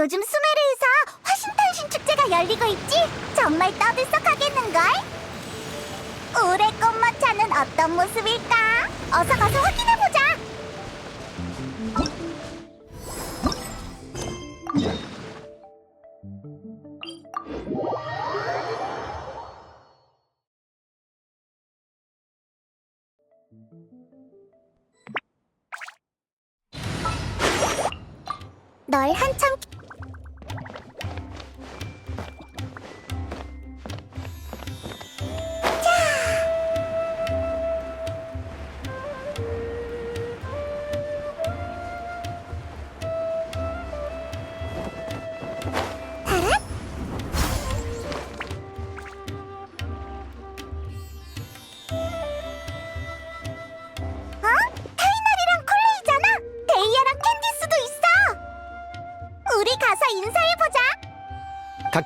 요즘 수메르에서 화신탄신 축제가 열리고 있지? 정말 떠들썩하겠는걸? 올해 꽃마차는 어떤 모습일까? 어서 가서 확인해보자! 널 한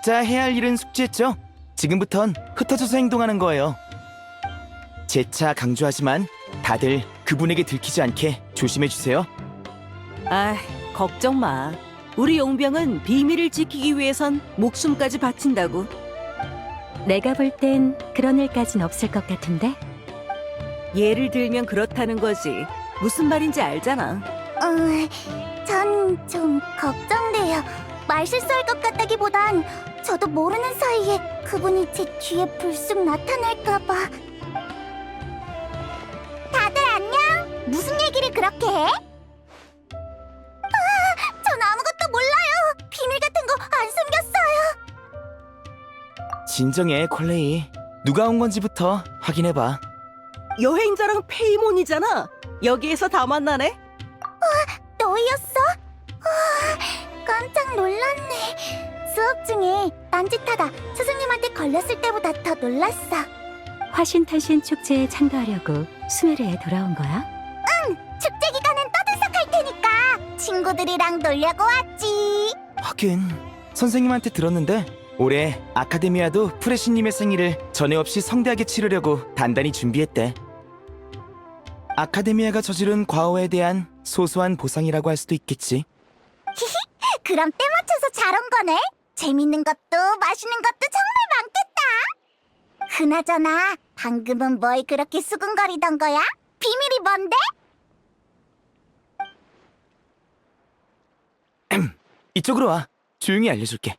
각자 해야 할 일은 숙지했죠? 지금부턴 흩어져서 행동하는 거예요. 재차 강조하지만 다들 그분에게 들키지 않게 조심해 주세요. 아, 걱정 마. 우리 용병은 비밀을 지키기 위해선 목숨까지 바친다고. 내가 볼 땐 그런 일까진 없을 것 같은데? 예를 들면 그렇다는 거지. 무슨 말인지 알잖아. 어, 전좀 걱정돼요. 말 실수할 것 같다기보단 저도 모르는 사이에 그분이 제 뒤에 불쑥 나타날까봐. 다들 안녕? 무슨 얘기를 그렇게 해? 아, 전 아무것도 몰라요. 비밀 같은 거 안 숨겼어요. 진정해, 콜레이. 누가 온 건지부터 확인해 봐. 여행자랑 페이몬이잖아. 여기에서 다 만나네. 너였어? 와, 깜짝 놀랐네. 수업 중에 딴짓하다 스승님한테 걸렸을 때보다 더 놀랐어. 화신탄신 축제에 참가하려고 수메르에 돌아온 거야? 축제 기간은 떠들썩할 테니까 친구들이랑 놀려고 왔지. 하긴 선생님한테 들었는데 올해 아카데미아도 프레시님의 생일을 전에 없이 성대하게 치르려고 단단히 준비했대. 아카데미아가 저지른 과오에 대한 소소한 보상이라고 할 수도 있겠지. 그럼 때 맞춰서 잘 온 거네. 재밌는 것도 맛있는 것도 정말 많겠다. 그나저나 방금은 뭘 그렇게 수근거리던 거야? 비밀이 뭔데? 이쪽으로 와. 조용히 알려줄게.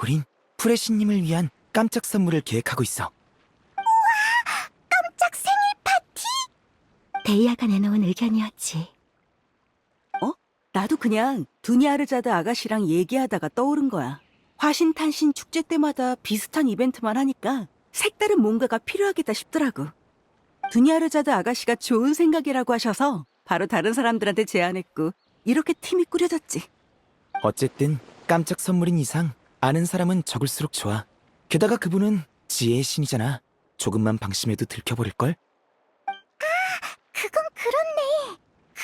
우린 프레시님을 위한 깜짝 선물을 계획하고 있어. 데이아가 내놓은 의견이었지. 나도 그냥 두니아르자드 아가씨랑 얘기하다가 떠오른 거야. 화신탄신 축제 때마다 비슷한 이벤트만 하니까 색다른 뭔가가 필요하겠다 싶더라고. 두니아르자드 아가씨가 좋은 생각이라고 하셔서 바로 다른 사람들한테 제안했고 이렇게 팀이 꾸려졌지. 어쨌든 깜짝 선물인 이상 아는 사람은 적을수록 좋아. 게다가 그분은 지혜의 신이잖아. 조금만 방심해도 들켜버릴걸?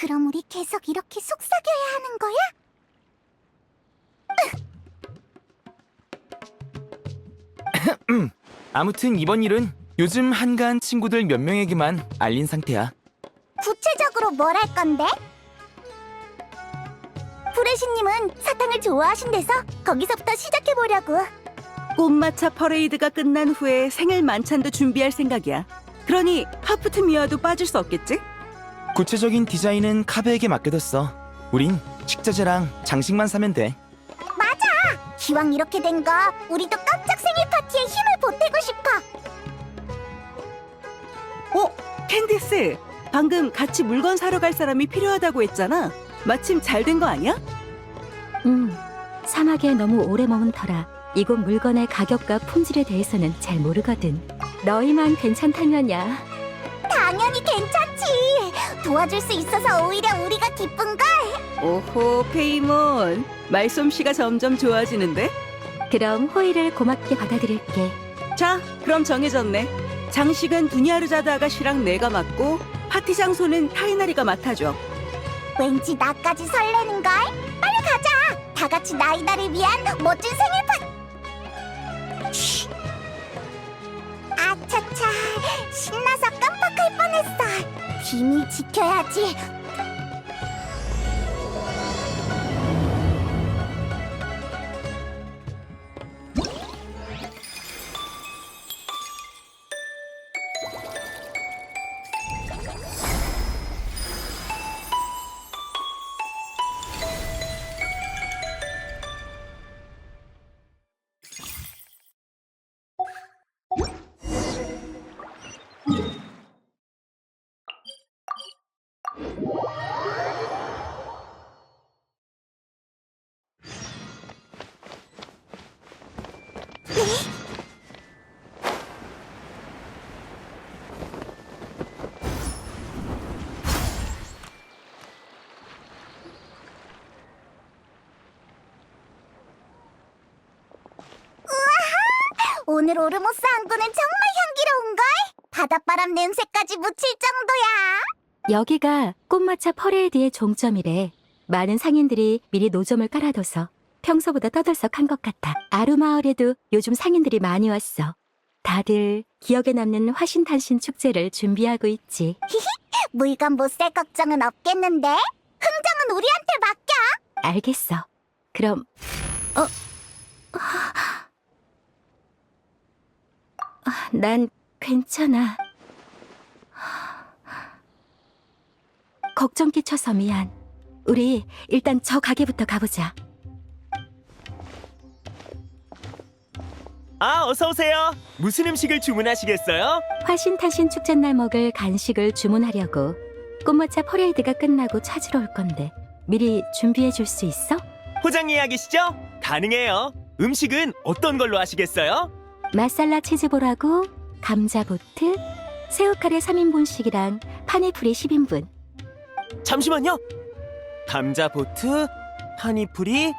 그럼 우리 계속 이렇게 속삭여야 하는 거야? 아무튼 이번 일은 요즘 한가한 친구들 몇 명에게만 알린 상태야. 구체적으로 뭘 할 건데? 프레시님은 사탕을 좋아하신대서 거기서부터 시작해 보려고. 꽃마차 퍼레이드가 끝난 후에 생일 만찬도 준비할 생각이야. 그러니 하프트 미아도 빠질 수 없겠지? 구체적인 디자인은 카베에게 맡겨뒀어. 우린 식자재랑 장식만 사면 돼. 맞아. 기왕 이렇게 된 거 우리도 깜짝 생일 파티에 힘을 보태고 싶어. 어? 캔디스! 방금 같이 물건 사러 갈 사람이 필요하다고 했잖아. 마침 잘 된 거 아니야? 음, 사막에 너무 오래 머문 터라 이곳 물건의 가격과 품질에 대해서는 잘 모르거든. 너희만 괜찮다면야. 당연히 괜찮지. 도와줄 수 있어서 오히려 우리가 기쁜 걸. 오호, 페이몬. 말솜씨가 점점 좋아지는데? 그럼 호의를 고맙게 받아들일게. 자, 그럼 정해졌네. 장식은 두니아르자드 아가씨랑 내가 맡고 파티 장소는 타이나리가 맡아줘. 왠지 나까지 설레는 걸. 빨리 가자. 다 같이 나이다를 위한 멋진 생일 파티. 비밀 지켜야지 오늘 오르모스 항구는 정말 향기로운걸 바닷바람 냄새까지 묻힐 정도야 여기가 꽃마차 퍼레이드의 종점이래. 많은 상인들이 미리 노점을 깔아둬서 평소보다 떠들썩한 것 같아. 아루마을에도 요즘 상인들이 많이 왔어. 다들 기억에 남는 화신탄신 축제를 준비하고 있지. 물건 못 살 걱정은 없겠는데 흥정은 우리한테 맡겨 알겠어. 그럼 어? 난 괜찮아. 걱정 끼쳐서 미안. 우리 일단 저 가게부터 가보자. 아, 어서 오세요. 무슨 음식을 주문하시겠어요? 화신탄신 축제날 먹을 간식을 주문하려고 꽃모차 퍼레이드가 끝나고 찾으러 올 건데 미리 준비해 줄 수 있어? 포장 예약이시죠? 가능해요. 음식은 어떤 걸로 하시겠어요? 마살라 치즈볼하고 감자 보트, 새우카레 3인분씩이랑 파네프리 10인분. 잠시만요. 감자 보트, 파니풀이.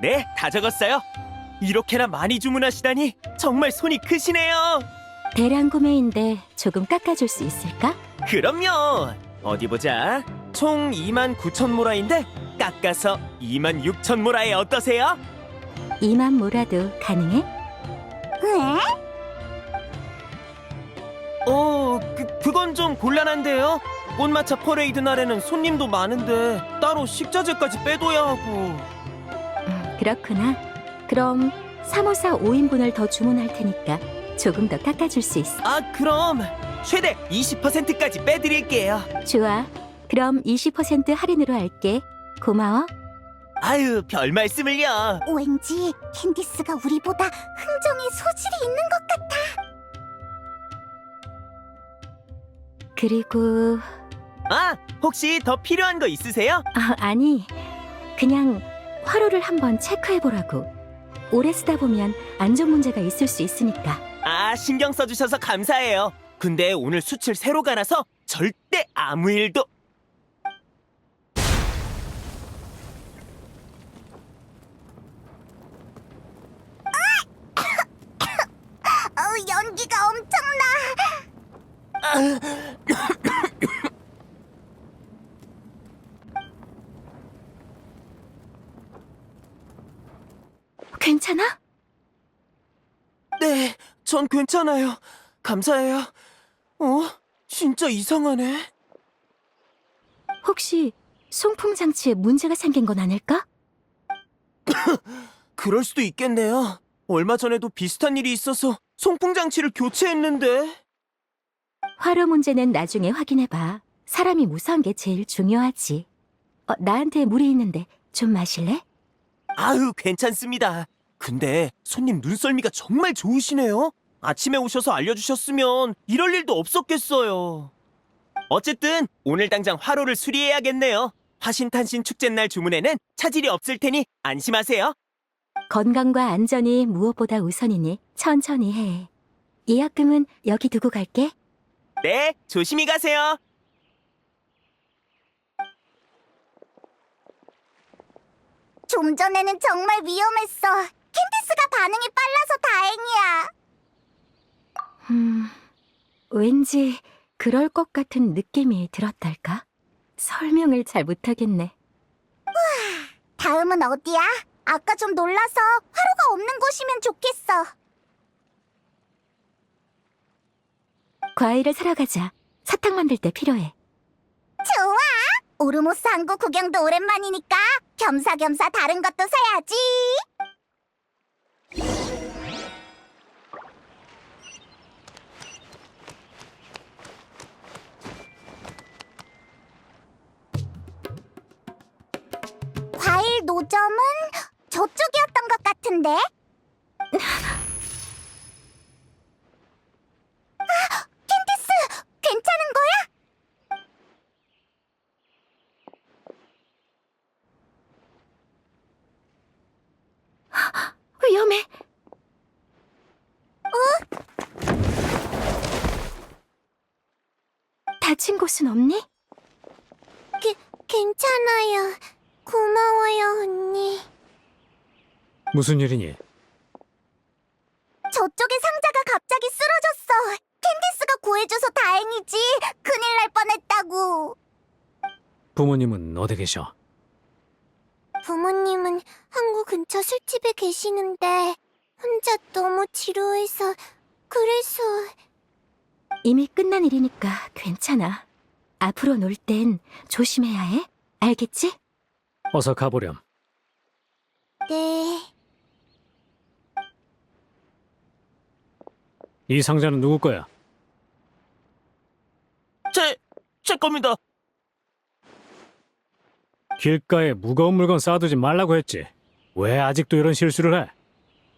네, 다 적었어요. 이렇게나 많이 주문하시다니 정말 손이 크시네요. 대량 구매인데 조금 깎아줄 수 있을까? 그럼요. 어디 보자. 총 2만 9천 모라인데 깎아서 2만 6천 모라에 어떠세요? 2만 모라도 가능해? 왜? 어, 그, 그건 좀 곤란한데요. 꽃마차 퍼레이드 날에는 손님도 많은데 따로 식자재까지 빼둬야 하고. 음, 그렇구나. 그럼 354 5인분을 더 주문할 테니까 조금 더 깎아줄 수 있어. 아, 그럼 최대 20%까지 빼드릴게요. 좋아. 그럼 20% 할인으로 할게. 고마워. 아유, 별 말씀을요. 왠지 캔디스가 우리보다 흥정에 소질이 있는 것 같아 그리고 아, 혹시 더 필요한 거 있으세요? 아, 아니 그냥 화로를 한번 체크해 보라고. 오래 쓰다 보면 안전 문제가 있을 수 있으니까. 아, 신경 써주셔서 감사해요. 근데 오늘 수출 새로 가나서 절대 아무 일도. 연기가 엄청나 괜찮아? 네, 전 괜찮아요. 감사해요. 어? 진짜 이상하네. 혹시 송풍 장치에 문제가 생긴 건 아닐까? 그럴 수도 있겠네요. 얼마 전에도 비슷한 일이 있어서 송풍 장치를 교체했는데. 화로 문제는 나중에 확인해 봐. 사람이 무사한 게 제일 중요하지. 어, 나한테 물이 있는데 좀 마실래? 아유, 괜찮습니다. 근데 손님 눈썰미가 정말 좋으시네요. 아침에 오셔서 알려주셨으면 이럴 일도 없었겠어요. 어쨌든 오늘 당장 화로를 수리해야겠네요. 화신탄신 축제 날 주문에는 차질이 없을 테니 안심하세요. 건강과 안전이 무엇보다 우선이니 천천히 해. 예약금은 여기 두고 갈게. 네, 조심히 가세요. 좀 전에는 정말 위험했어 캔디스가 반응이 빨라서 다행이야 음, 왠지 그럴 것 같은 느낌이 들었달까? 설명을 잘 못하겠네. 다음은 어디야? 아까 좀 놀라서 화로가 없는 곳이면 좋겠어 과일을 사러 가자. 사탕 만들 때 필요해. 좋아. 오르모스 항구 구경도 오랜만이니까 겸사겸사 다른 것도 사야지. 과일 노점은 저쪽이었던 것 같은데. 아, 캔디스, 괜찮은 거야? 위험해. 다친 곳은 없니? 게, 괜찮아요. 고마워요, 언니. 무슨 일이니? 저쪽에 상자가 갑자기 쓰러졌어. 캔디스가 구해줘서 다행이지. 큰일 날 뻔했다고. 부모님은 어디 계셔? 부모님은 항구 근처 술집에 계시는데 혼자 너무 지루해서 그래서 이미 끝난 일이니까 괜찮아. 앞으로 놀 땐 조심해야 해. 알겠지? 어서 가보렴. 네. 이 상자는 누구 거야? 제, 제 겁니다. 길가에 무거운 물건 쌓아두지 말라고 했지. 왜 아직도 이런 실수를 해?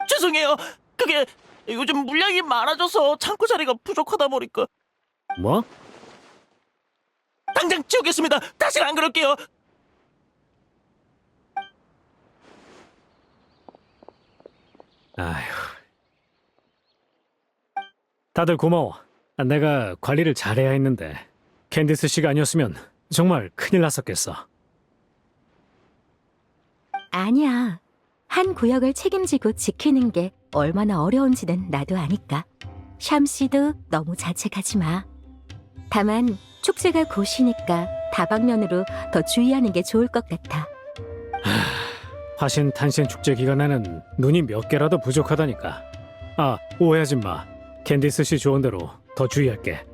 죄송해요. 그게 요즘 물량이 많아져서 창고 자리가 부족하다 보니까 뭐? 당장 치우겠습니다. 다시는 안 그럴게요. 아휴. 다들 고마워. 내가 관리를 잘해야 했는데 캔디스 씨가 아니었으면 정말 큰일 났었겠어. 아니야. 한 구역을 책임지고 지키는 게 얼마나 어려운지는 나도 아니까. 샴 씨도 너무 자책하지 마. 다만 축제가 곧이니까 다방면으로 더 주의하는 게 좋을 것 같아. 화신 탄신 축제 기간에는 눈이 몇 개라도 부족하다니까. 아, 오해하지 마. 캔디스 씨 좋은 대로 더 주의할게.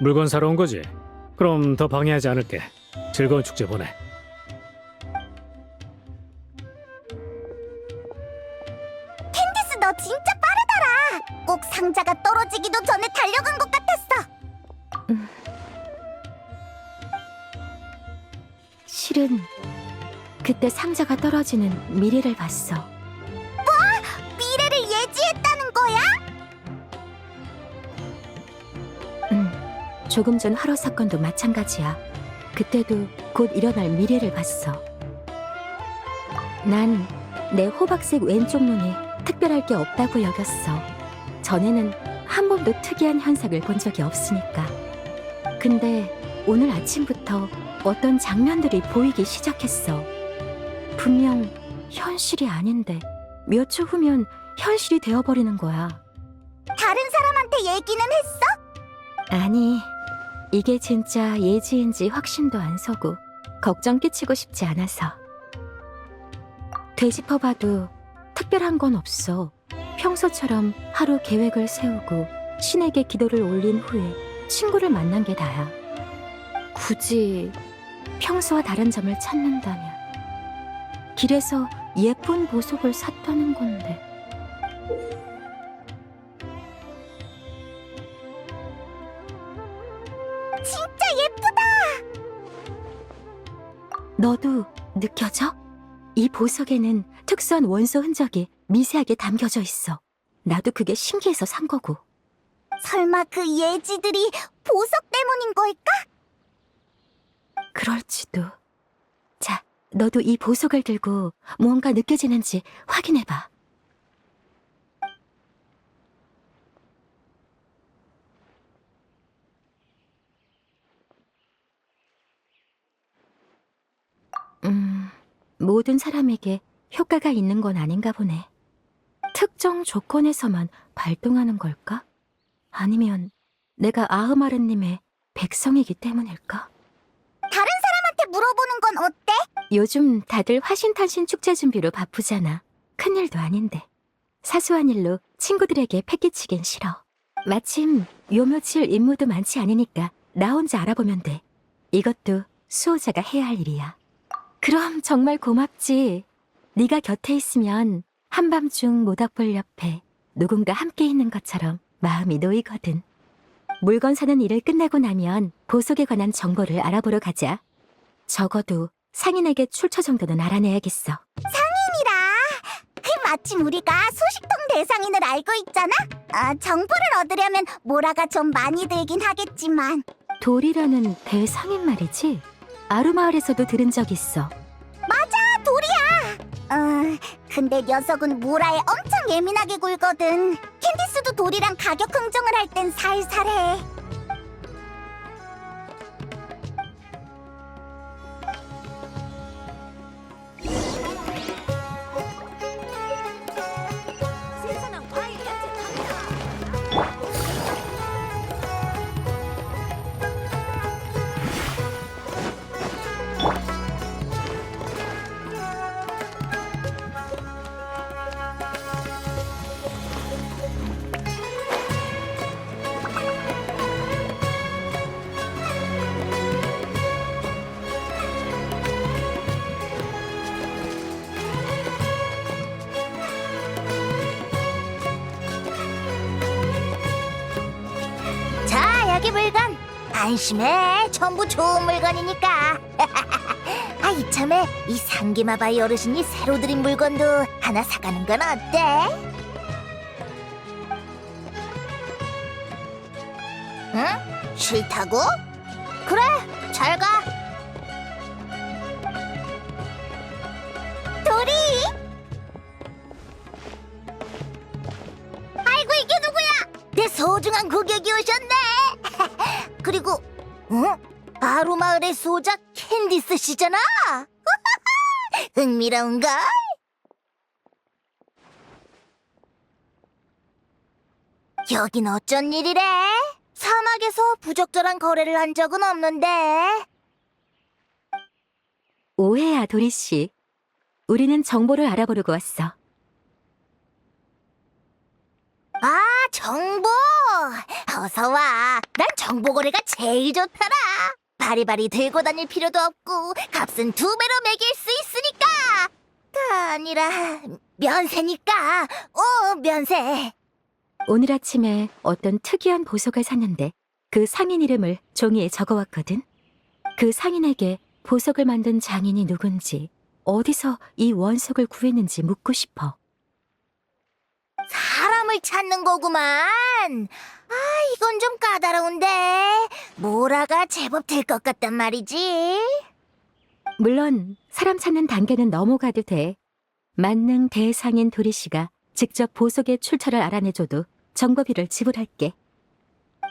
물건 사러 온 거지? 그럼 더 방해하지 않을게. 즐거운 축제 보내. 캔디스 너 진짜 빠르더라. 꼭 상자가 떨어지기도 전에 달려간 것 같았어. 실은 그때 상자가 떨어지는 미래를 봤어. 조금 전 화로 사건도 마찬가지야. 그때도 곧 일어날 미래를 봤어. 난 내 호박색 왼쪽 눈이 특별할 게 없다고 여겼어. 전에는 한 번도 특이한 현상을 본 적이 없으니까. 근데 오늘 아침부터 어떤 장면들이 보이기 시작했어. 분명 현실이 아닌데 몇 초 후면 현실이 되어버리는 거야. 다른 사람한테 얘기는 했어? 아니, 이게 진짜 예지인지 확신도 안 서고 걱정 끼치고 싶지 않아서. 되짚어봐도 특별한 건 없어. 평소처럼 하루 계획을 세우고 신에게 기도를 올린 후에 친구를 만난 게 다야. 굳이 평소와 다른 점을 찾는다면 길에서 예쁜 보석을 샀다는 건데. 너도 느껴져? 이 보석에는 특수한 원소 흔적이 미세하게 담겨져 있어. 나도 그게 신기해서 산 거고. 설마 그 예지들이 보석 때문인 걸까? 그럴지도. 자, 너도 이 보석을 들고 무언가 느껴지는지 확인해봐. 음, 모든 사람에게 효과가 있는 건 아닌가 보네. 특정 조건에서만 발동하는 걸까? 아니면 내가 아흐마르님의 백성이기 때문일까? 다른 사람한테 물어보는 건 어때? 요즘 다들 화신탄신 축제 준비로 바쁘잖아. 큰일도 아닌데. 사소한 일로 친구들에게 패기치긴 싫어. 마침 요 며칠 임무도 많지 않으니까 나 혼자 알아보면 돼. 이것도 수호자가 해야 할 일이야. 그럼 정말 고맙지. 네가 곁에 있으면 한밤중 모닥불 옆에 누군가 함께 있는 것처럼 마음이 놓이거든. 물건 사는 일을 끝내고 나면 보석에 관한 정보를 알아보러 가자. 적어도 상인에게 출처 정도는 알아내야겠어. 이라 그 마침 우리가 소식통 대상인을 알고 있잖아. 아, 정보를 얻으려면 모라가 좀 많이 들긴 하겠지만 돌이라는 대상인 말이지? 아루마을에서도 들은 적 있어. 아, 돌이야. 어, 근데 녀석은 모라에 엄청 예민하게 굴거든. 캔디스도 돌이랑 가격 흥정을 할 땐 살살해. 안심해. 전부 좋은 물건이니까. 아, 이참에 이 상기마바이 어르신이 새로 들인 물건도 하나 사가는 건 어때? 응? 싫다고? 그래, 잘 가. 그리고 어? 아로마을의 소작 캔디스 씨잖아. 흥미로운걸? 여긴 어쩐 일이래? 사막에서 부적절한 거래를 한 적은 없는데. 오해야, 도리 씨. 우리는 정보를 알아보려고 왔어. 아, 정보! 어서 와. 난 정보 거래가 제일 좋더라. 바리바리 들고 다닐 필요도 없고 값은 두 배로 매길 수 있으니까. 가 아니라 면세니까. 어, 면세. 오늘 아침에 어떤 특이한 보석을 샀는데 그 상인 이름을 종이에 적어왔거든. 그 상인에게 보석을 만든 장인이 누군지, 어디서 이 원석을 구했는지 묻고 싶어. 사람을 찾는 거구만. 아, 이건 좀 까다로운데. 모라가 제법 될 것 같단 말이지. 물론 사람 찾는 단계는 넘어가도 돼. 만능 대상인 도리 씨가 직접 보석의 출처를 알아내줘도 정보비를 지불할게.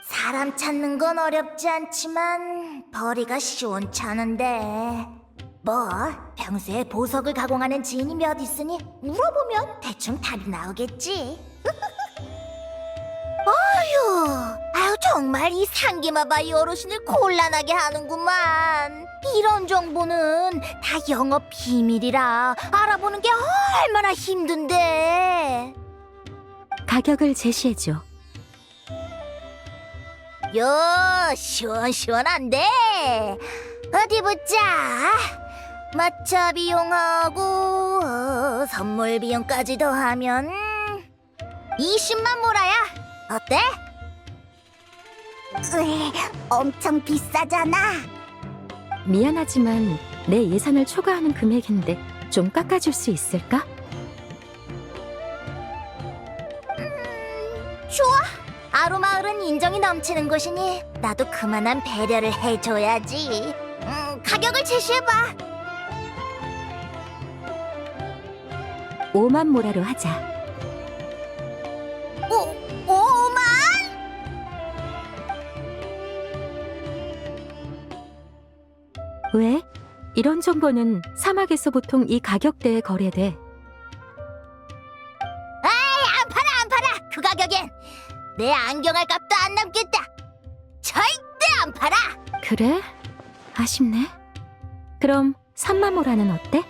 사람 찾는 건 어렵지 않지만 벌이가 시원찮은데. 뭐 평소에 보석을 가공하는 지인이 몇 있으니 물어보면 대충 답이 나오겠지. 아유, 아유 정말 이 상기마바이 어르신을 곤란하게 하는구만. 이런 정보는 다 영업 비밀이라 알아보는 게 얼마나 힘든데. 가격을 제시해줘. 요 시원시원한데 어디 보자 마차 비용하고 어, 선물 비용까지 더하면 20만 모라야. 어때? 으이, 엄청 비싸잖아. 미안하지만 내 예산을 초과하는 금액인데 좀 깎아줄 수 있을까? 좋아. 아로마을은 인정이 넘치는 곳이니 나도 그만한 배려를 해줘야지. 음, 가격을 제시해봐 5만 모라로 하자. 오, 오만? 왜? 이런 정보는 사막에서 보통 이 가격대에 거래돼. 안 팔아 안 팔아 그 가격엔 내 안경할 값도 안 남겠다 절대 안 팔아 그래? 아쉽네. 그럼 3만 모라는 어때?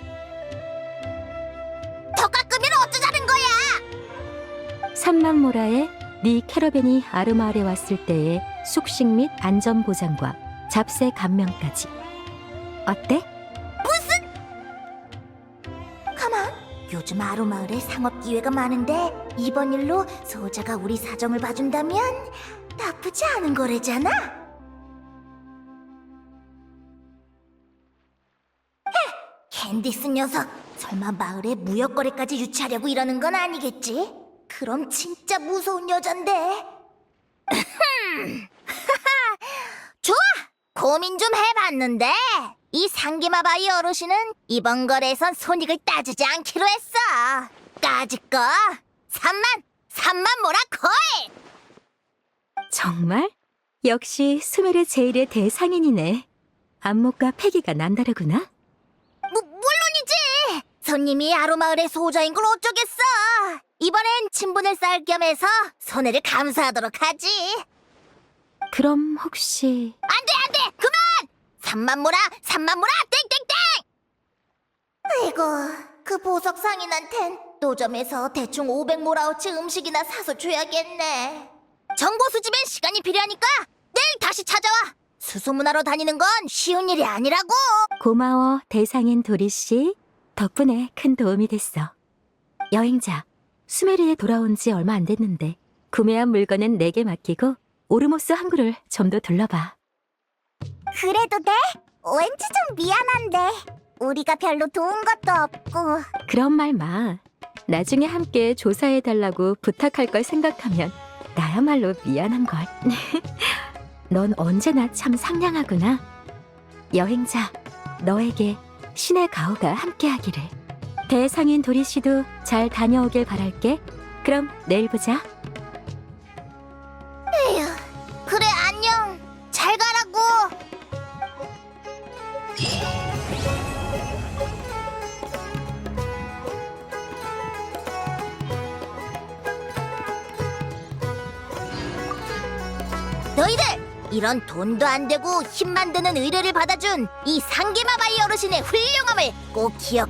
더 깎으면 어쩌자는 거야 3만 모라에 네 캐러밴이 아르마을에 왔을 때의 숙식 및 안전 보장과 잡세 감면까지. 어때? 가만. 요즘 아로마을에 상업 기회가 많은데 이번 일로 소자가 우리 사정을 봐준다면 나쁘지 않은 거래잖아. 헤, 캔디스 녀석. 설마 마을에 무역 거래까지 유치하려고 이러는 건 아니겠지? 그럼 진짜 무서운 여잔데. 좋아! 고민 좀 해봤는데 이 상기마바이 어르신은 이번 거래에선 손익을 따지지 않기로 했어. 까짓거 3만, 3만 뭐라 콜! 정말? 역시 수메르 제일의 대상인이네. 안목과 패기가 난다르구나. 무, 물론이지! 손님이 아로마을의 소자인 걸 어쩌겠어! 이번엔 친분을 쌓을 겸해서 손해를 감수하도록 하지. 그럼 혹시 안 돼, 안 돼! 그만! 3만 모라, 3만 모라, 땡땡땡! 아이고, 그 보석 상인한텐 노점에서 대충 500모라어치 음식이나 사서 줘야겠네. 정보 수집엔 시간이 필요하니까 내일 다시 찾아와! 수소문하러 다니는 건 쉬운 일이 아니라고! 고마워 대상인 도리 씨. 덕분에 큰 도움이 됐어. 여행자 수메르에 돌아온 지 얼마 안 됐는데 구매한 물건은 내게 맡기고 오르모스 항구를 좀 더 둘러봐. 그래도 돼? 왠지 좀 미안한데. 우리가 별로 도운 것도 없고. 그런 말 마. 나중에 함께 조사해 달라고 부탁할 걸 생각하면 나야말로 미안한 걸. 넌 언제나 참 상냥하구나. 여행자, 너에게 신의 가호가 함께하기를. 대상인 도리 씨도 잘 다녀오길 바랄게. 그럼 내일 보자. 에휴, 이런 돈도 안 되고 힘만 드는 의뢰를 받아준 이 상기마바이 어르신의 훌륭함을 꼭 기억